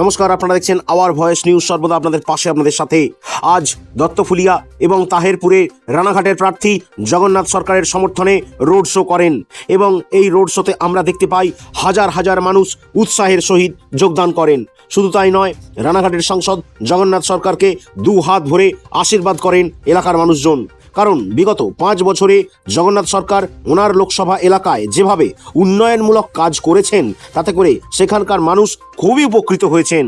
নমস্কার, আপনারা দেখছেন আওয়ার ভয়েস নিউজ সর্বদা আপনাদের পাশে, আপনাদের সাথে আজ দত্তফুলিয়া এবং তাহেরপুরে রানাঘাটের প্রার্থী জগন্নাথ সরকারের সমর্থনে রোড শো করেন এবং এই রোড শোতে আমরা দেখতে পাই হাজার হাজার মানুষ উৎসাহের সহিত যোগদান করেন। শুধু তাই নয়, রানাঘাটের সাংসদ জগন্নাথ সরকারকে দু হাত ভরে আশীর্বাদ করেন এলাকার মানুষজন। কারণ বিগত পাঁচ বছরে জগন্নাথ সরকার ওনার লোকসভা এলাকায় যেভাবে উন্নয়নমূলক কাজ করেছেন, তাতে করে সেখানকার মানুষ খুবই উপকৃত হয়েছেন।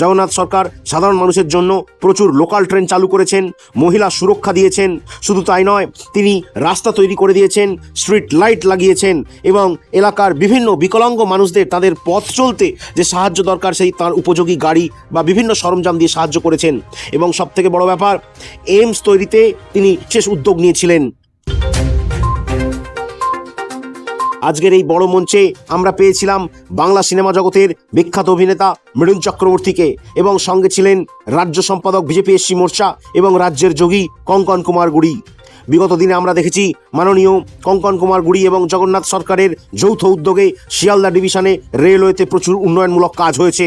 জগন্নাথ সরকার সাধারণ মানুষের জন্য প্রচুর লোকাল ট্রেন চালু করেছেন, মহিলা সুরক্ষা দিয়েছেন, শুধু তাই নয়, তিনি রাস্তা তৈরি করে দিয়েছেন, স্ট্রিট লাইট লাগিয়েছেন এবং এলাকার বিভিন্ন বিকলাঙ্গ মানুষদের তাদের পথ চলতে যে সাহায্য দরকার সেই তার উপযোগী গাড়ি বা বিভিন্ন সরঞ্জাম দিয়ে সাহায্য করেছেন। এবং সবথেকে বড় ব্যাপার, এইমস তৈরিতে তিনি বিশেষ উদ্যোগ নিয়েছিলেন। আজকের এই বড় মঞ্চে আমরা পেয়েছিলাম বাংলা সিনেমা জগতের বিখ্যাত অভিনেতা মৃদুন চক্রবর্তীকে এবং সঙ্গে ছিলেন রাজ্য সম্পাদক বিজেপি এসসি মোর্চা এবং রাজ্যের যোগী কঙ্কন কুমার গুড়ি। বিগত দিনে আমরা দেখেছি মাননীয় কঙ্কন কুমার গুড়ি এবং জগন্নাথ সরকারের যৌথ উদ্যোগে শিয়ালদা ডিভিশনে রেলওয়েতে প্রচুর উন্নয়নমূলক কাজ হয়েছে।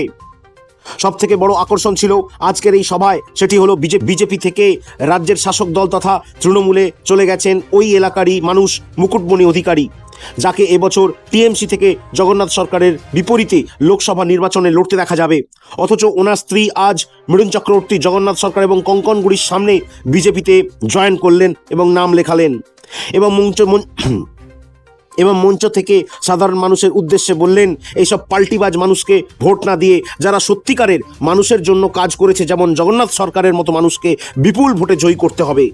সব থেকে বড় আকর্ষণ ছিল আজকের এই সভায়, সেটি হলো বিজেপি থেকে রাজ্যের শাসক দল তথা তৃণমূলে চলে গেছেন ওই এলাকারই মানুষ, মুকুটমণি অধিকারী, যাকে এবছর টিএমসি থেকে জগন্নাথ সরকারের বিপরীতে লোকসভা নির্বাচনে লড়তে দেখা যাবে। অথচ ওনার স্ত্রী আজ মৃদুন চক্রবর্তী জগন্নাথ সরকার এবং কঙ্কনগুড়ির সামনে বিজেপিতে জয়েন করলেন এবং নাম লেখালেন। এবং মঞ্চ এবং মঞ্চ থেকে সাধারণ মানুষের উদ্দেশ্যে বললেন, এইসব পাল্টিবাজ মানুষকে ভোট না দিয়ে যারা সত্যিকারের মানুষের জন্য কাজ করেছে, যেমন জগন্নাথ সরকারের মতো মানুষকে বিপুল ভোটে জয়ী করতে হবে।